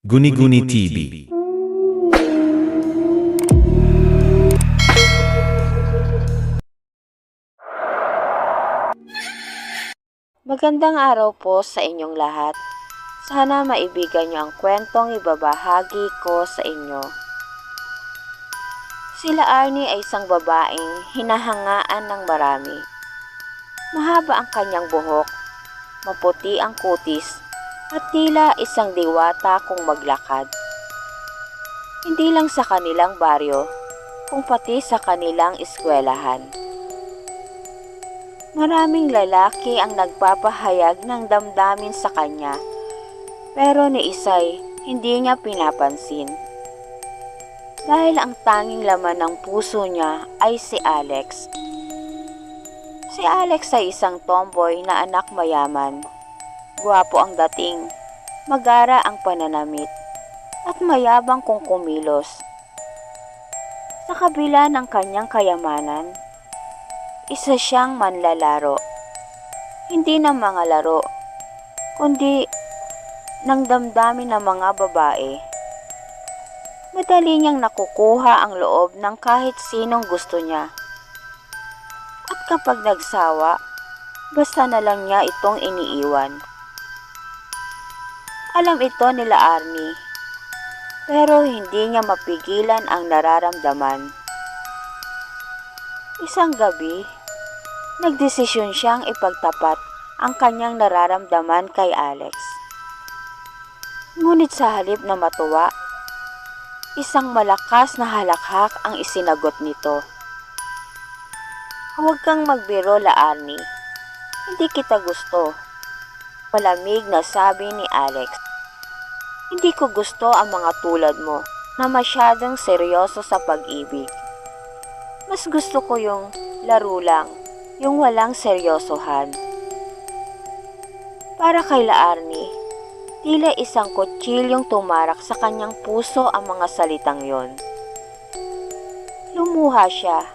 Guni-Guni TV. Magandang araw po sa inyong lahat. Sana maibigan niyo ang kwentong ibabahagi ko sa inyo. Sila Arnie ay isang babaeng hinahangaan ng marami. Mahaba ang kanyang buhok, maputi ang kutis, at tila isang diwata kung maglakad. Hindi lang sa kanilang baryo, kung pati sa kanilang eskwelahan. Maraming lalaki ang nagpapahayag ng damdamin sa kanya, pero ni Isay hindi niya pinapansin. Dahil ang tanging laman ng puso niya ay si Alex. Si Alex ay isang tomboy na anak mayaman. Guwapo ang dating, magara ang pananamit, at mayabang kung kumilos. Sa kabila ng kanyang kayamanan, isa siyang manlalaro. Hindi ng mga laro, kundi ng damdamin ng mga babae. Madali niyang nakukuha ang loob ng kahit sinong gusto niya. At kapag nagsawa, basta na lang niya itong iniiwan. Alam ito nila Arnie, pero hindi niya mapigilan ang nararamdaman. Isang gabi, nagdesisyon siyang ipagtapat ang kanyang nararamdaman kay Alex. Ngunit sa halip na matuwa, isang malakas na halakhak ang isinagot nito. Huwag kang magbiro, La Arnie. Hindi kita gusto. Malamig na sabi ni Alex. Hindi ko gusto ang mga tulad mo na masyadong seryoso sa pag-ibig. Mas gusto ko yung laro lang, yung walang seryosohan. Para kay La Arnie, tila isang kutsilyong tumarak sa kanyang puso ang mga salitang yon. Lumuha siya,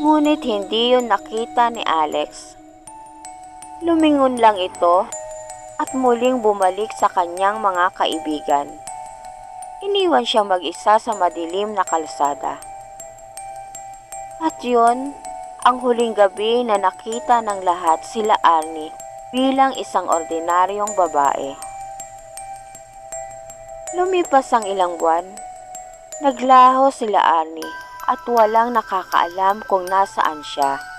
ngunit hindi yun nakita ni Alex. Lumingon lang ito at muling bumalik sa kanyang mga kaibigan. Iniwan siya mag-isa sa madilim na kalsada. At yun, ang huling gabi na nakita ng lahat sila Arnie bilang isang ordinaryong babae. Lumipas ang ilang buwan, naglaho sila Arnie at walang nakakaalam kung nasaan siya.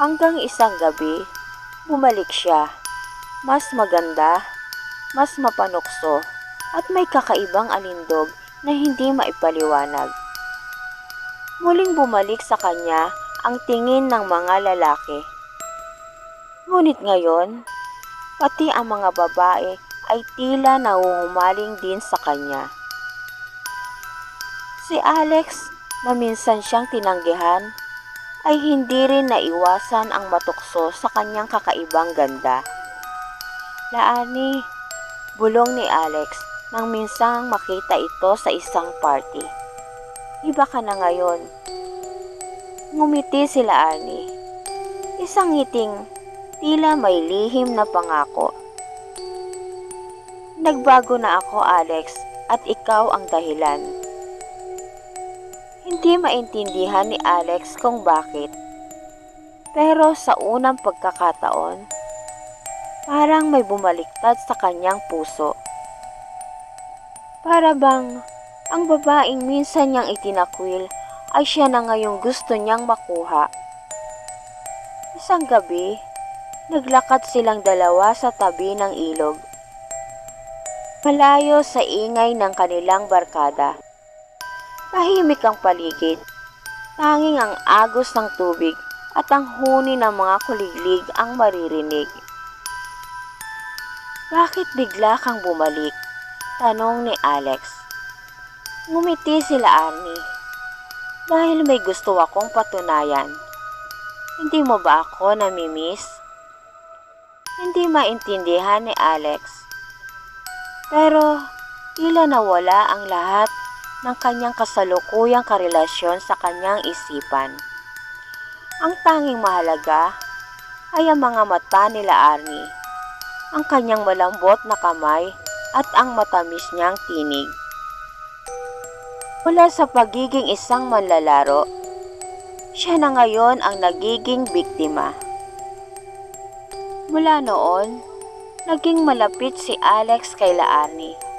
Hanggang isang gabi, bumalik siya. Mas maganda, mas mapanukso, at may kakaibang alindog na hindi maipaliwanag. Muling bumalik sa kanya ang tingin ng mga lalaki. Ngunit ngayon, pati ang mga babae ay tila nauhumaling din sa kanya. Si Alex, na minsan siyang tinanggihan, ay hindi rin naiwasan ang matukso sa kanyang kakaibang ganda. Laani, bulong ni Alex nang minsang makita ito sa isang party. Iba ka na ngayon. Ngumiti sila Arnie. Isang ngiting tila may lihim na pangako. Nagbago na ako, Alex, at ikaw ang dahilan. Hindi maintindihan ni Alex kung bakit. Pero sa unang pagkakataon, parang may bumaliktad sa kanyang puso. Para bang ang babaeng minsan niyang itinakwil ay siya na ngayong gusto niyang makuha. Isang gabi, naglakad silang dalawa sa tabi ng ilog. Malayo sa ingay ng kanilang barkada. Tahimik ang paligid. Tanging ang agos ng tubig at ang huni ng mga kuliglig ang maririnig. Bakit bigla kang bumalik? Tanong ni Alex. Ngumiti sila Arnie. Dahil may gusto akong patunayan. Hindi mo ba ako namimiss? Hindi maintindihan ni Alex. Pero tila nawala ang lahat ng kanyang kasalukuyang karelasyon sa kanyang isipan. Ang tanging mahalaga ay ang mga mata nila Arnie, ang kanyang malambot na kamay at ang matamis niyang tinig. Mula sa pagiging isang manlalaro, siya na ngayon ang nagiging biktima. Mula noon, naging malapit si Alex kay Laarni.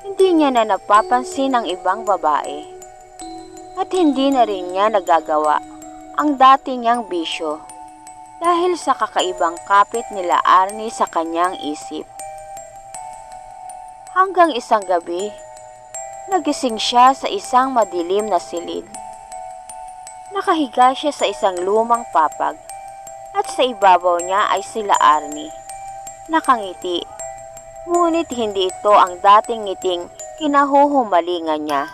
Hindi niya na napapansin ang ibang babae. At hindi na rin niya nagagawa ang dati niyang bisyo dahil sa kakaibang kapit nila Arnie sa kanyang isip. Hanggang isang gabi, nagising siya sa isang madilim na silid. Nakahiga siya sa isang lumang papag at sa ibabaw niya ay sila Arnie. Nakangiti, ngunit hindi ito ang dating ngiting kinahuhumalingan niya.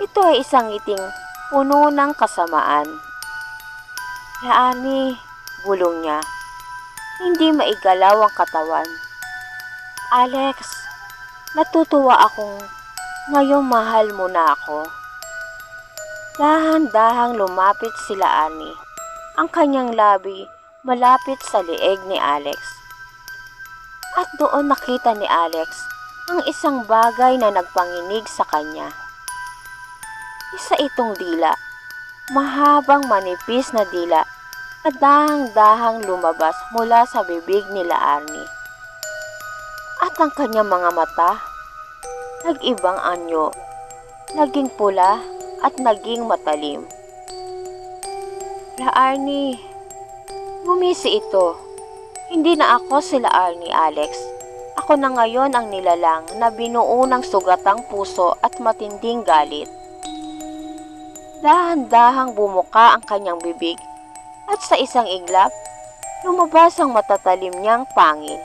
Ito ay isang ngiting puno ng kasamaan. Laani, bulong niya. Hindi maigalaw ang katawan. Alex, natutuwa akong ngayong mahal mo na ako. Dahan-dahang lumapit sila Ani. Ang kanyang labi malapit sa leeg ni Alex. At doon nakita ni Alex ang isang bagay na nagpanginig sa kanya. Isa itong dila, mahabang manipis na dila at dahang-dahang lumabas mula sa bibig nila Arnie. At ang kanyang mga mata, nag-ibang anyo, naging pula at naging matalim. La Arnie, gumisi ito. Hindi na ako sila Arnie, Alex. Ako na ngayon ang nilalang na binuo ng sugatang puso at matinding galit. Dahan-dahang bumuka ang kanyang bibig at sa isang iglap, lumabas ang matatalim niyang pangil.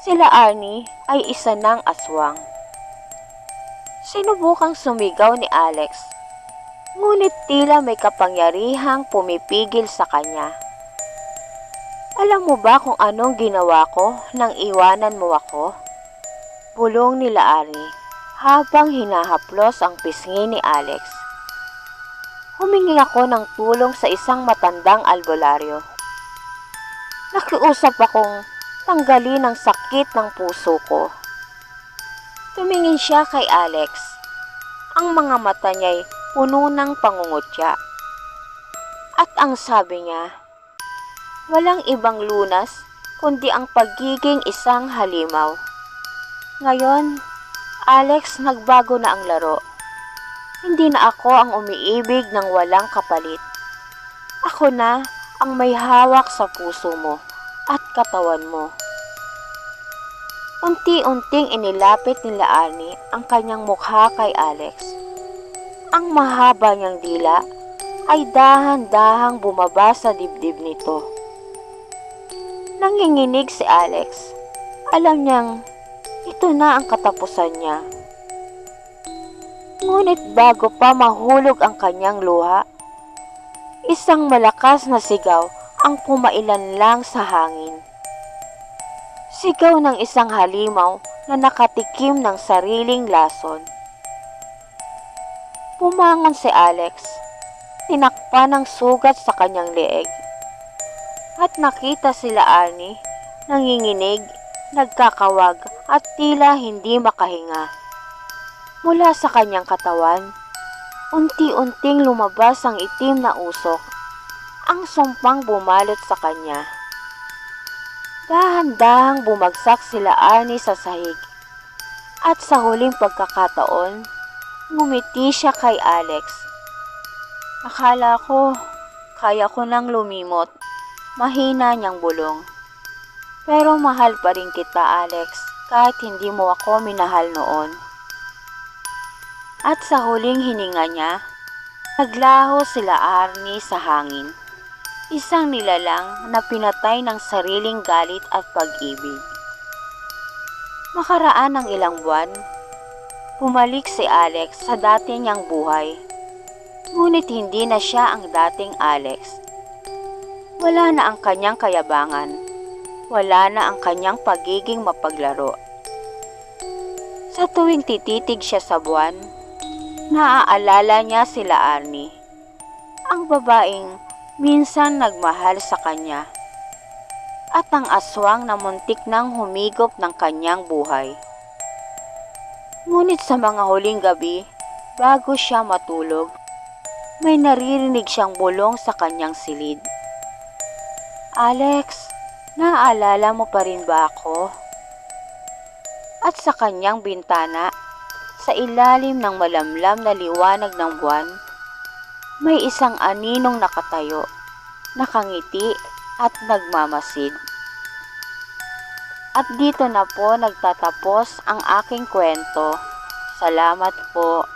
Sila Arnie ay isa ng aswang. Sinubukang sumigaw ni Alex, ngunit tila may kapangyarihang pumipigil sa kanya. Alam mo ba kung anong ginawa ko nang iwanan mo ako? Bulong nila Arnie habang hinahaplos ang pisngi ni Alex. Humingi ako ng tulong sa isang matandang albularyo. Nakiusap akong tanggalin ang sakit ng puso ko. Tumingin siya kay Alex. Ang mga mata niya'y puno ng pangungutya. At ang sabi niya, walang ibang lunas kundi ang pagiging isang halimaw. Ngayon, Alex, nagbago na ang laro. Hindi na ako ang umiibig ng walang kapalit. Ako na ang may hawak sa puso mo at katawan mo. Unti-unting inilapit ni Laani ang kanyang mukha kay Alex. Ang mahaba niyang dila ay dahan-dahang bumaba sa dibdib nito. Nanginginig si Alex. Alam niyang ito na ang katapusan niya. Ngunit bago pa mahulog ang kanyang luha, isang malakas na sigaw ang pumailan lang sa hangin. Sigaw ng isang halimaw na nakatikim ng sariling lason. Pumangan si Alex, tinakpan ng sugat sa kanyang leeg. At nakita sila Arnie, nanginginig, nagkakawag at tila hindi makahinga. Mula sa kanyang katawan, unti-unting lumabas ang itim na usok. Ang sumpang bumalot sa kanya. Dahan-dahang bumagsak sila Arnie sa sahig. At sa huling pagkakataon, ngumiti siya kay Alex. Akala ko, kaya ko nang lumimot. Mahina niyang bulong. Pero mahal pa rin kita, Alex, kahit hindi mo ako minahal noon. At sa huling hininga niya, naglaho sila Arnie sa hangin. Isang nilalang na pinatay ng sariling galit at pag-ibig. Makaraan ng ilang buwan, pumalik si Alex sa dati niyang buhay. Ngunit hindi na siya ang dating Alex. Wala na ang kanyang kayabangan. Wala na ang kanyang pagiging mapaglaro. Sa tuwing tititig siya sa buwan, Naaalala niya sila Arnie, ang babaeng minsan nagmahal sa kanya. at ang aswang na muntik nang humigop ng kanyang buhay. Ngunit sa mga huling gabi, bago siya matulog, may naririnig siyang bulong sa kanyang silid. Alex, naaalala mo pa rin ba ako? At sa kanyang bintana, sa ilalim ng malamlam na liwanag ng buwan, may isang aninong nakatayo, nakangiti at nagmamasid. At dito na po nagtatapos ang aking kwento. Salamat po.